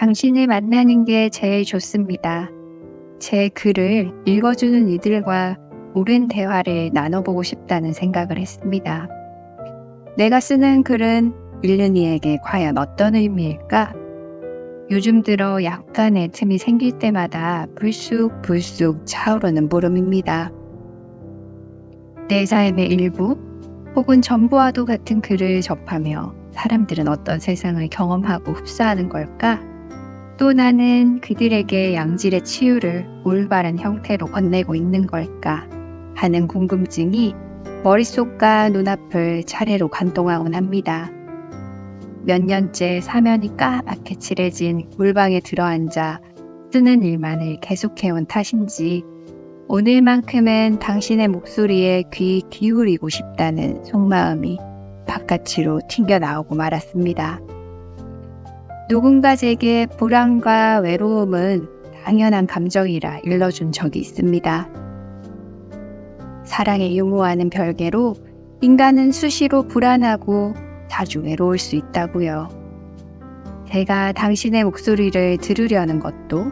당신을 만나는 게 제일 좋습니다. 제 글을 읽어주는 이들과 오랜 대화를 나눠보고 싶다는 생각을 했습니다. 내가 쓰는 글은 일른이에게 과연 어떤 의미일까? 요즘 들어 약간의 틈이 생길 때마다 불쑥불쑥 차오르는 물음입니다. 내 삶의 일부 혹은 전부와도 같은 글을 접하며 사람들은 어떤 세상을 경험하고 흡수하는 걸까? 또 나는 그들에게 양질의 치유를 올바른 형태로 건네고 있는 걸까? 하는 궁금증이 머릿속과 눈앞을 차례로 관동하곤 합니다. 몇 년째 사면이 까맣게 칠해진 골방에 들어앉아 쓰는 일만을 계속해온 탓인지 오늘만큼은 당신의 목소리에 귀 기울이고 싶다는 속마음이 바깥으로 튕겨 나오고 말았습니다. 누군가 제게 불안과 외로움은 당연한 감정이라 일러준 적이 있습니다. 사랑의 유무와는 별개로 인간은 수시로 불안하고 자주 외로울 수 있다고요. 제가 당신의 목소리를 들으려는 것도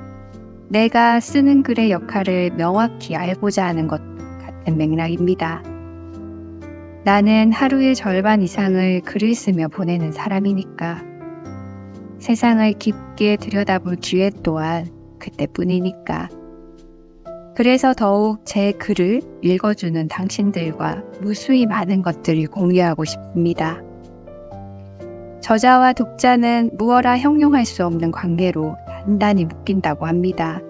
내가 쓰는 글의 역할을 명확히 알고자 하는 것 같은 맥락입니다. 나는 하루의 절반 이상을 글을 쓰며 보내는 사람이니까. 세상을 깊게 들여다볼 기회 또한 그때뿐이니까. 그래서 더욱 제 글을 읽어주는 당신들과 무수히 많은 것들을 공유하고 싶습니다. 저자와 독자는 무어라 형용할 수 없는 관계로 단단히 묶인다고 합니다.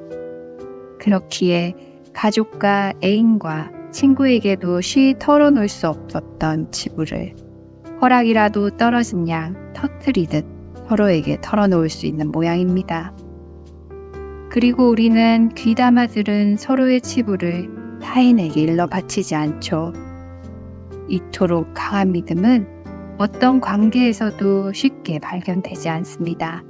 그렇기에 가족과 애인과 친구에게도 쉬이 털어놓을 수 없었던 치부를 허락이라도 떨어진 양 터트리듯 서로에게 털어놓을 수 있는 모양입니다. 그리고 우리는 귀담아 들은 서로의 치부를 타인에게 일러 바치지 않죠. 이토록 강한 믿음은 어떤 관계에서도 쉽게 발견되지 않습니다.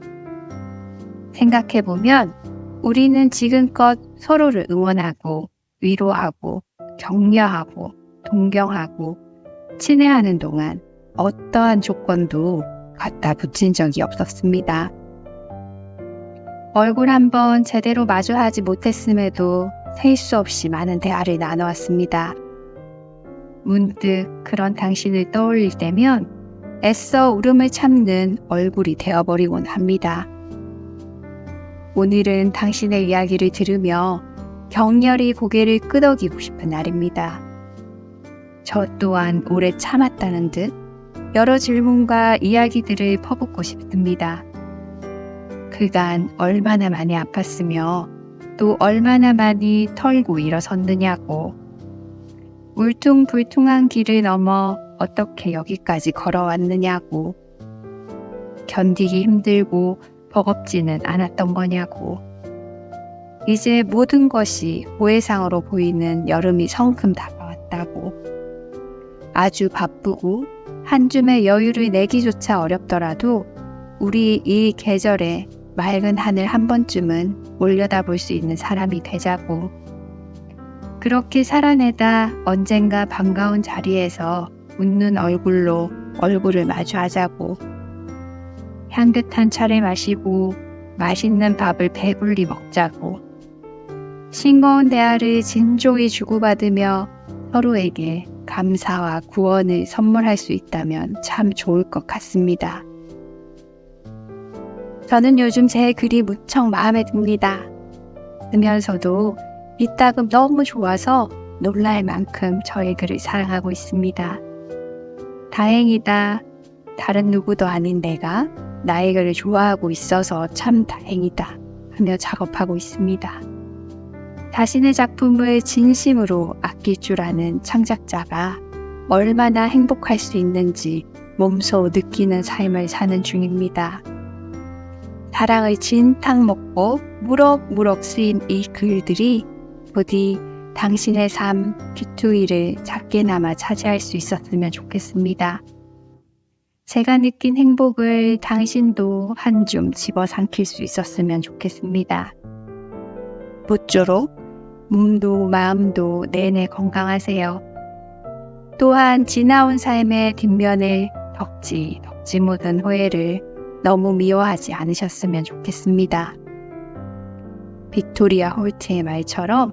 생각해보면 우리는 지금껏 서로를 응원하고 위로하고 격려하고 동경하고 친애하는 동안 어떠한 조건도 갖다 붙인 적이 없었습니다. 얼굴 한번 제대로 마주하지 못했음에도 셀 수 없이 많은 대화를 나눠왔습니다. 문득 그런 당신을 떠올릴 때면 애써 울음을 참는 얼굴이 되어버리곤 합니다. 오늘은 당신의 이야기를 들으며 격렬히 고개를 끄덕이고 싶은 날입니다. 저 또한 오래 참았다는 듯 여러 질문과 이야기들을 퍼붓고 싶습니다. 그간 얼마나 많이 아팠으며 또 얼마나 많이 털고 일어섰느냐고. 울퉁불퉁한 길을 넘어 어떻게 여기까지 걸어왔느냐고. 견디기 힘들고 버겁지는 않았던 거냐고. 이제 모든 것이 호해상으로 보이는 여름이 성큼 다가왔다고. 아주 바쁘고 한 줌의 여유를 내기조차 어렵더라도 우리 이 계절에 맑은 하늘 한 번쯤은 올려다 볼 수 있는 사람이 되자고. 그렇게 살아내다 언젠가 반가운 자리에서 웃는 얼굴로 얼굴을 마주하자고. 향긋한 차를 마시고 맛있는 밥을 배불리 먹자고. 싱거운 대화를 진조히 주고받으며 서로에게 감사와 구원을 선물할 수 있다면 참 좋을 것 같습니다. 저는 요즘 제 글이 무척 마음에 듭니다. 쓰면서도 이 따금 너무 좋아서 놀랄 만큼 저의 글을 사랑하고 있습니다. 다행이다. 다른 누구도 아닌 내가 나의 글을 좋아하고 있어서 참 다행이다. 하며 작업하고 있습니다. 자신의 작품을 진심으로 아낄 줄 아는 창작자가 얼마나 행복할 수 있는지 몸소 느끼는 삶을 사는 중입니다. 사랑을 진탕 먹고 무럭무럭 쓰인 이 글들이 부디 당신의 삶 귀투이를 작게나마 차지할 수 있었으면 좋겠습니다. 제가 느낀 행복을 당신도 한 줌 집어삼킬 수 있었으면 좋겠습니다. 모쪼록 몸도 마음도 내내 건강하세요. 또한 지나온 삶의 뒷면에 덕지 덕지 못한 후회를 너무 미워하지 않으셨으면 좋겠습니다. 빅토리아 홀트의 말처럼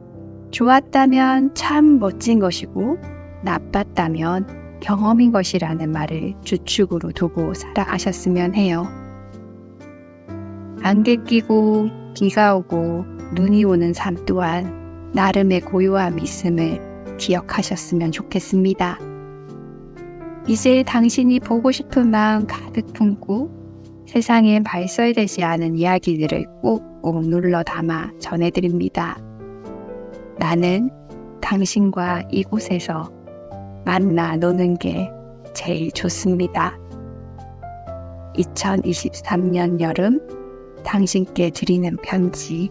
좋았다면 참 멋진 것이고 나빴다면 경험인 것이라는 말을 주축으로 두고 살아가셨으면 해요. 안개 끼고 비가 오고 눈이 오는 삶 또한 나름의 고요함이 있음을 기억하셨으면 좋겠습니다. 이제 당신이 보고 싶은 마음 가득 품고 세상에 발설되지 않은 이야기들을 꼭꼭 눌러 담아 전해드립니다. 나는 당신과 이곳에서 만나 노는 게 제일 좋습니다. 2023년 여름 당신께 드리는 편지